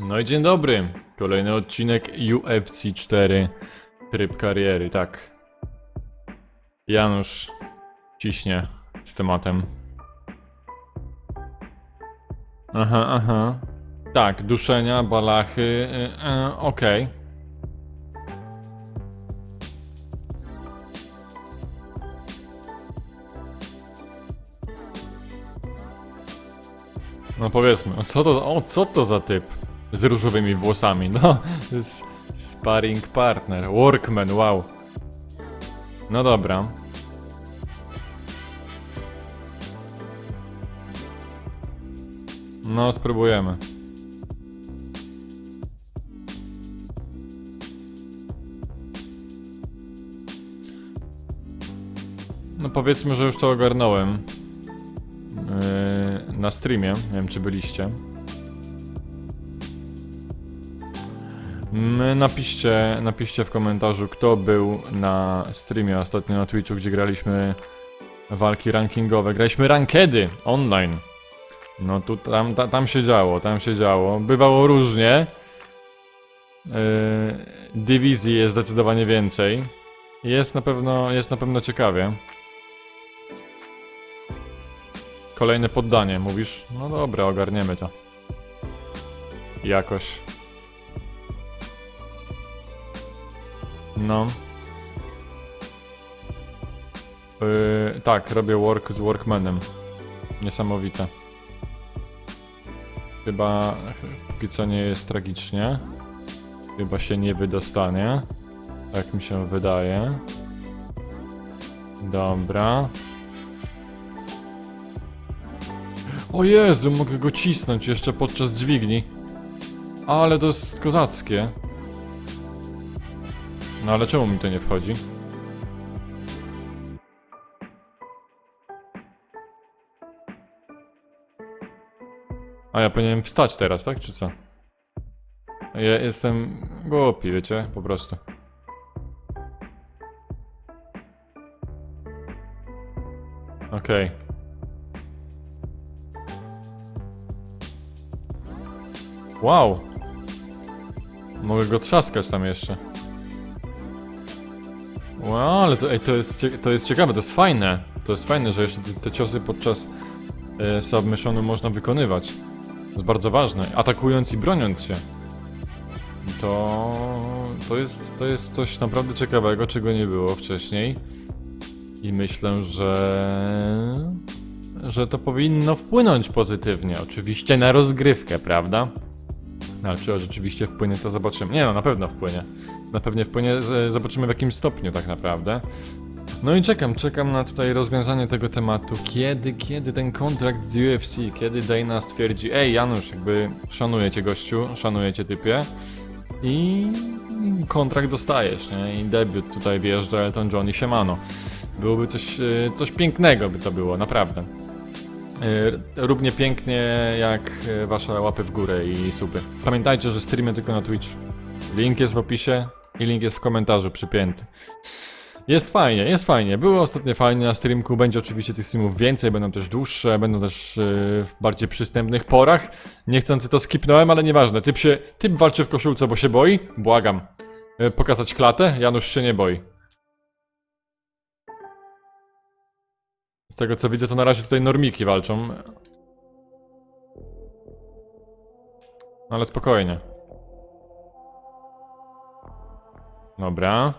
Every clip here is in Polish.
No i dzień dobry. Kolejny odcinek UFC 4 Tryb kariery, tak. Janusz ciśnie z tematem. Aha, aha. Tak, duszenia, balachy, y, y, okej. No powiedzmy, co to, o co to za typ z różowymi włosami? No, sparring partner, workman, wow. No dobra. No, spróbujemy. No powiedzmy, że już to ogarnąłem. Yy, na streamie. Nie wiem, czy byliście. Napiszcie, napiszcie w komentarzu, kto był na streamie ostatnio na Twitchu, gdzie graliśmy walki rankingowe. Graliśmy rankedy online. No tu tam, ta, tam się działo, tam się działo. Bywało różnie. Yy, dywizji jest zdecydowanie więcej. Jest na pewno, jest na pewno ciekawie. Kolejne poddanie, mówisz? No dobra, ogarniemy to. Jakoś. No. Yy, tak, robię work z workmanem. Niesamowite. Chyba póki co nie jest tragicznie. Chyba się nie wydostanie. Tak mi się wydaje. Dobra. O Jezu, mogę go cisnąć jeszcze podczas dźwigni. Ale to jest kozackie. No ale czemu mi to nie wchodzi? A ja powinienem wstać teraz, tak? Czy co? Ja jestem głupi, wiecie? Po prostu. Okej. Wow! Mogę go trzaskać tam jeszcze. Wow, ale to, ej, to, jest, to jest ciekawe, to jest fajne. To jest fajne, że jeszcze te, te ciosy podczas e, submissionu można wykonywać. To jest bardzo ważne. Atakując i broniąc się. To, to, jest, to jest coś naprawdę ciekawego, czego nie było wcześniej. I myślę, że że to powinno wpłynąć pozytywnie. Oczywiście na rozgrywkę, prawda? No, Ale czy rzeczywiście wpłynie, to zobaczymy. Nie no, na pewno wpłynie. Na pewno wpłynie, zobaczymy w jakim stopniu tak naprawdę. No i czekam, czekam na tutaj rozwiązanie tego tematu. Kiedy, kiedy ten kontrakt z UFC, kiedy Dana stwierdzi, ej Janusz, jakby szanuję cię gościu, szanuję cię typie i kontrakt dostajesz, nie? I debiut tutaj wjeżdża Elton John i siemano. Byłoby coś, e, coś pięknego by to było, naprawdę. E, Równie pięknie jak e, wasze łapy w górę i supy. Pamiętajcie, że streamy tylko na Twitch. Link jest w opisie i link jest w komentarzu przypięty. Jest fajnie, jest fajnie. Było ostatnio fajnie na streamku. Będzie oczywiście tych streamów więcej, będą też dłuższe, będą też e, w bardziej przystępnych porach. Niechcący to skipnąłem, ale nieważne. Typ się, typ walczy w koszulce, bo się boi? Błagam. E, Pokazać klatę? Janusz się nie boi. Z tego co widzę, to na razie tutaj normiki walczą. No ale spokojnie. Dobra.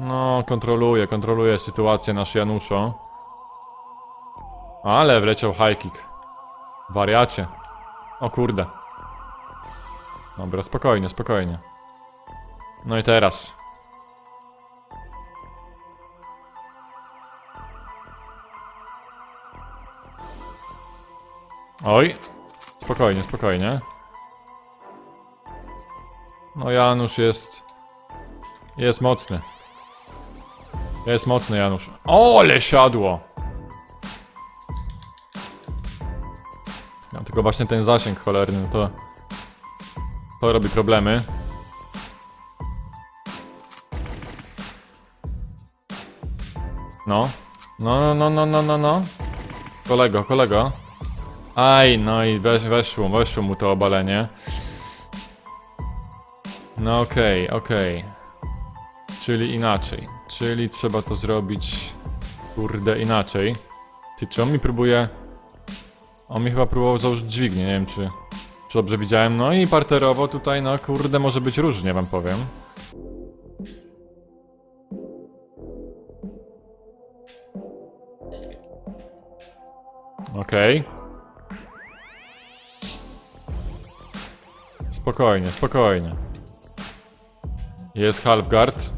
No, kontroluje, kontroluje sytuację nasz Januszo. Ale wleciał high kick. Wariacie. O kurde. Dobra, spokojnie, spokojnie. No i teraz. Oj. Spokojnie, spokojnie. No Janusz jest... Jest mocny. Jest mocny Janusz. O, ale siadło! No, tylko właśnie ten zasięg cholerny, to... To robi problemy. No. No, no, no, no, no, no. Kolego, kolego. Aj, no i wesz, weszło, weszło mu to obalenie. No okej, okej. Czyli inaczej. Czyli trzeba to zrobić, kurde, inaczej. Ty, czy on mi próbuje... On mi chyba próbował założyć dźwignię, nie wiem czy... Czy dobrze widziałem? No i parterowo tutaj, no kurde, może być różnie, wam powiem. Okej. Spokojnie, spokojnie. Jest Halfguard.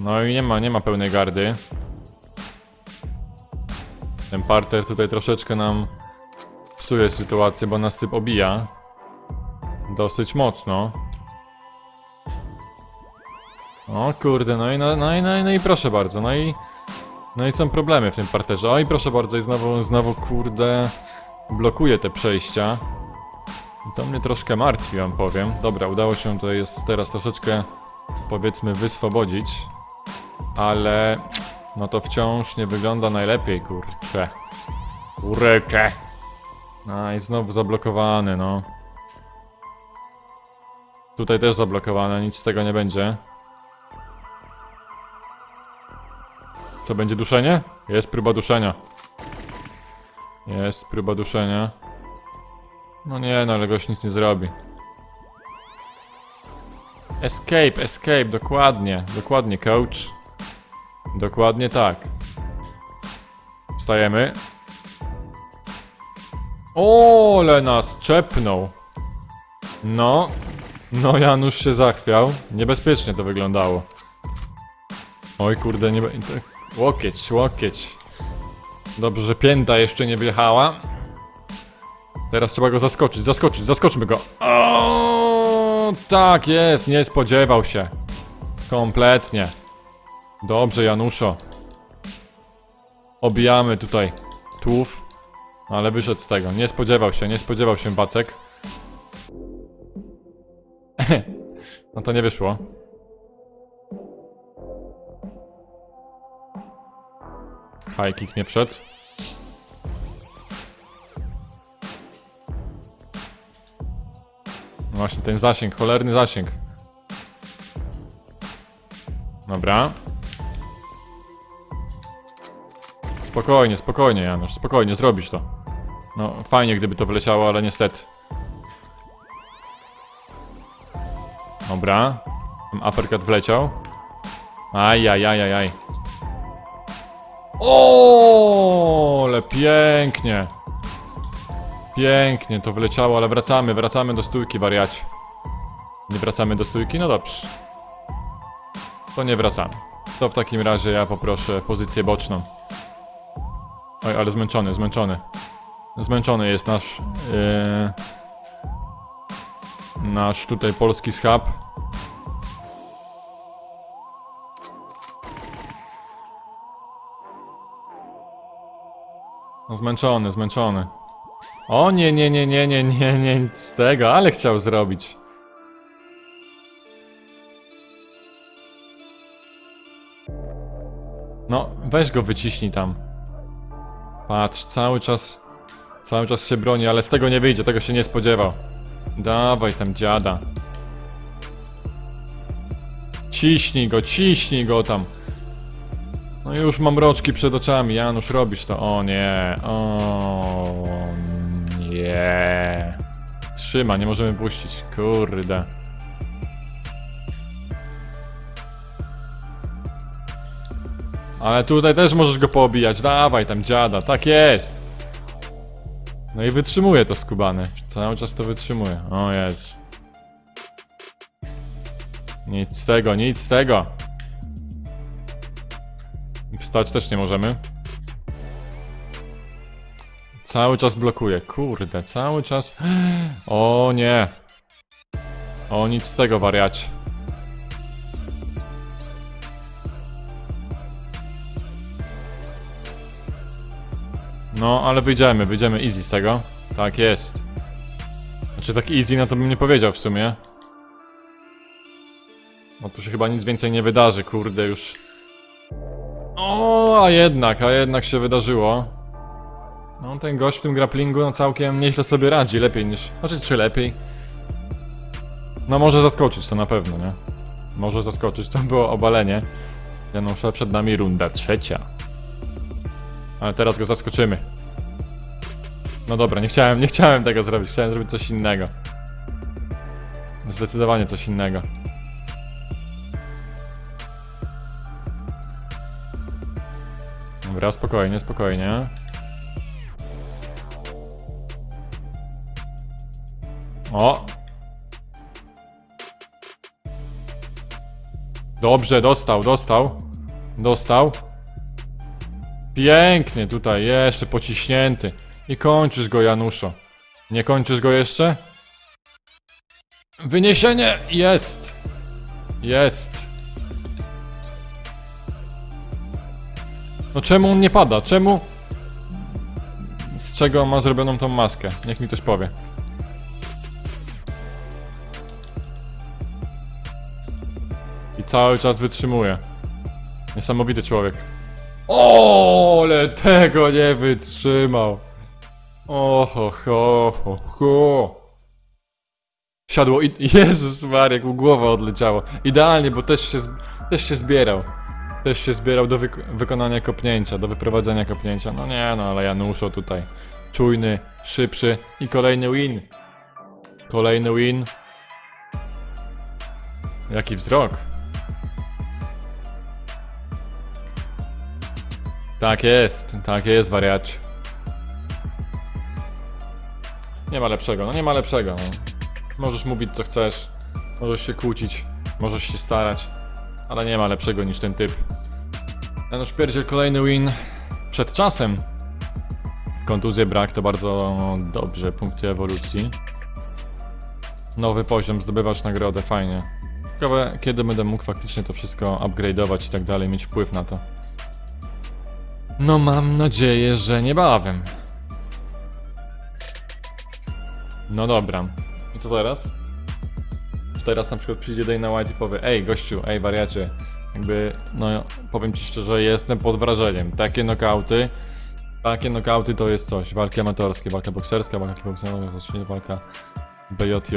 No i nie ma, nie ma pełnej gardy. Ten parter tutaj troszeczkę nam psuje sytuację, bo nas typ obija. Dosyć mocno. O kurde, no i, no, no, i, no, i, no i proszę bardzo, no i... No i są problemy w tym parterze. Oj, proszę bardzo, i znowu, znowu kurde... Blokuje te przejścia. To mnie troszkę martwi, wam powiem. Dobra, udało się to jest teraz troszeczkę, powiedzmy, wyswobodzić. Ale... No to wciąż nie wygląda najlepiej, kurcze. Kurcze. A i znowu zablokowany, no. Tutaj też zablokowane, nic z tego nie będzie. Co będzie duszenie? Jest próba duszenia. Jest próba duszenia. No nie, no ale gość nic nie zrobi. Escape, escape, dokładnie, dokładnie, coach. Dokładnie tak. Wstajemy. O, ale nas czepnął. No, no Janusz się zachwiał. Niebezpiecznie to wyglądało. Oj kurde, nie... Łokieć, łokieć. Dobrze, że pięta jeszcze nie wjechała. Teraz trzeba go zaskoczyć, zaskoczyć, zaskoczmy go. O, tak jest, nie spodziewał się. Kompletnie. Dobrze, Januszo. Obijamy tutaj tłów, ale wyszedł z tego. Nie spodziewał się, nie spodziewał się Bacek. no to nie wyszło. High kick nie wszedł. Właśnie ten zasięg, cholerny zasięg. Dobra. Spokojnie, spokojnie Janusz, spokojnie, zrobisz to. No, fajnie gdyby to wleciało, ale niestety. Dobra. Ten uppercut wleciał. Ajajajajaj. O, ale pięknie. Pięknie to wleciało, ale wracamy, wracamy do stójki, wariaci. Nie wracamy do stójki? No dobrze. To nie wracamy. To w takim razie ja poproszę pozycję boczną. Oj, ale zmęczony, zmęczony. Zmęczony jest nasz... Yy, nasz tutaj polski schab. No zmęczony, zmęczony. O nie, nie, nie, nie, nie, nie, nie, nic z tego, ale chciał zrobić. No, weź go wyciśnij tam. Patrz, cały czas, cały czas się broni, ale z tego nie wyjdzie, tego się nie spodziewał. Dawaj tam dziada. Ciśnij go, ciśnij go tam. No już mam mroczki przed oczami, Janusz, robisz to. O nie, o nie. Trzyma, nie możemy puścić, kurde. Ale tutaj też możesz go poobijać, dawaj tam dziada, tak jest. No i wytrzymuje to skubany, cały czas to wytrzymuje, o jest. Nic z tego, nic z tego. Wstać też nie możemy. Cały czas blokuje. Kurde, cały czas. O nie. O nic z tego, wariacie. No, ale wyjdziemy, wyjdziemy easy z tego. Tak jest. Znaczy tak easy, no to bym nie powiedział w sumie. No tu się chyba nic więcej nie wydarzy, kurde, już o, a jednak, a jednak się wydarzyło. No ten gość w tym grapplingu no całkiem nieźle sobie radzi, lepiej niż... Znaczy, czy lepiej? No może zaskoczyć, to na pewno, nie? Może zaskoczyć, to było obalenie. Janusza, przed nami runda trzecia. Ale teraz go zaskoczymy. No dobra, nie chciałem, nie chciałem tego zrobić, chciałem zrobić coś innego. Zdecydowanie coś innego. Dobra, spokojnie, spokojnie. O! Dobrze, dostał, dostał. Dostał. Pięknie tutaj, jeszcze pociśnięty. I kończysz go, Januszo. Nie kończysz go jeszcze? Wyniesienie! Jest! Jest! No czemu on nie pada? Czemu? Z czego ma zrobioną tą maskę? Niech mi ktoś powie. Cały czas wytrzymuje. Niesamowity człowiek. O, ale tego nie wytrzymał. Oho, ho, ho, ho. Siadło i... Jezus Maria, jak mu głowa odleciała. Idealnie, bo też się, z- też się zbierał. Też się zbierał do wyk- wykonania kopnięcia, do wyprowadzenia kopnięcia. No nie, no ale Januszo tutaj. Czujny, szybszy i kolejny win. Kolejny win. Jaki wzrok. Tak jest, tak jest, wariacz. Nie ma lepszego, no nie ma lepszego. No. Możesz mówić co chcesz, możesz się kłócić, możesz się starać, ale nie ma lepszego niż ten typ. Janusz Pierdziel, kolejny win przed czasem. Kontuzję brak, to bardzo dobrze, punkty ewolucji. Nowy poziom, zdobywasz nagrodę, fajnie. Ciekawe, kiedy będę mógł faktycznie to wszystko upgrade'ować i tak dalej, mieć wpływ na to. No mam nadzieję, że niebawem. No dobra. I co teraz? Czy teraz na przykład przyjdzie Dana White i powie Ej gościu, ej wariacie Jakby, no powiem ci szczerze, jestem pod wrażeniem Takie nokauty Takie nokauty to jest coś Walki amatorskie, walka bokserska, walka kickbokserska, walka BJJ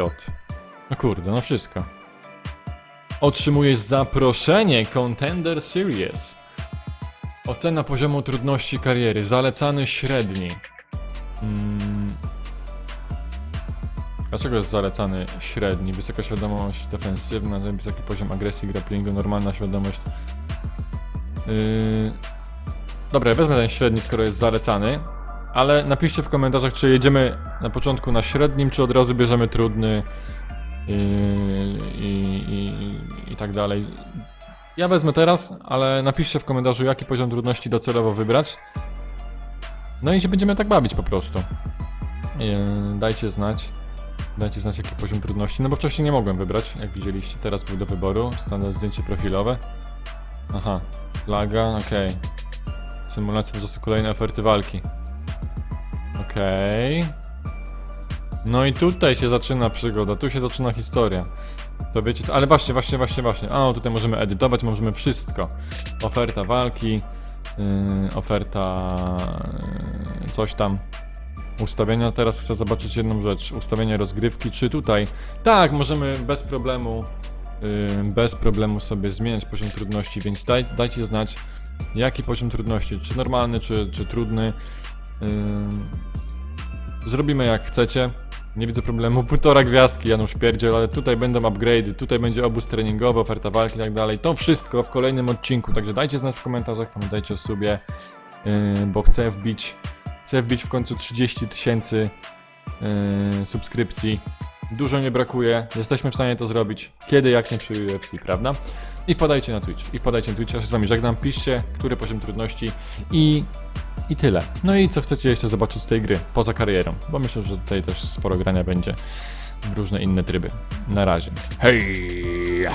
No kurde, no wszystko Otrzymujesz zaproszenie Contender Series Ocena poziomu trudności kariery, zalecany średni. Mm. Dlaczego jest zalecany średni? Wysoka świadomość defensywna, wysoki poziom agresji, grapplingu, normalna świadomość. Yy... Dobra, wezmę ten średni, skoro jest zalecany. Ale napiszcie w komentarzach, czy jedziemy na początku na średnim, czy od razu bierzemy trudny yy, i, i, i tak dalej. Ja wezmę teraz, ale napiszcie w komentarzu, jaki poziom trudności docelowo wybrać. No i się będziemy tak bawić po prostu. Dajcie znać. Dajcie znać, jaki poziom trudności. No bo wcześniej nie mogłem wybrać, jak widzieliście. Teraz był do wyboru. Standard zdjęcie profilowe. Aha. Flaga, okej. Symulacja to są kolejne oferty walki. Okej. No i tutaj się zaczyna przygoda, tu się zaczyna historia. To wiecie co, ale właśnie, właśnie, właśnie, właśnie. A, tutaj możemy edytować, możemy wszystko. Oferta walki, yy, oferta yy, coś tam. Ustawienia, teraz chcę zobaczyć jedną rzecz. Ustawienie rozgrywki, czy tutaj... Tak, możemy bez problemu, yy, bez problemu sobie zmieniać poziom trudności, więc daj, dajcie znać, jaki poziom trudności, czy normalny, czy, czy trudny. Yy, zrobimy jak chcecie. Nie widzę problemu. Półtora gwiazdki, Janusz Pierdziel, ale tutaj będą upgrade'y, tutaj będzie obóz treningowy, oferta walki i tak dalej. To wszystko w kolejnym odcinku, także dajcie znać w komentarzach, pamiętajcie o sobie, yy, bo chcę wbić, chcę wbić w końcu 30 tysięcy yy, subskrypcji. Dużo nie brakuje, jesteśmy w stanie to zrobić. Kiedy, jak nie przy UFC, prawda? I wpadajcie na Twitch, i wpadajcie na Twitch, ja się z wami żegnam, piszcie, który poziom trudności i i tyle. No i co chcecie jeszcze zobaczyć z tej gry, poza karierą? Bo myślę, że tutaj też sporo grania będzie w różne inne tryby. Na razie. Hej!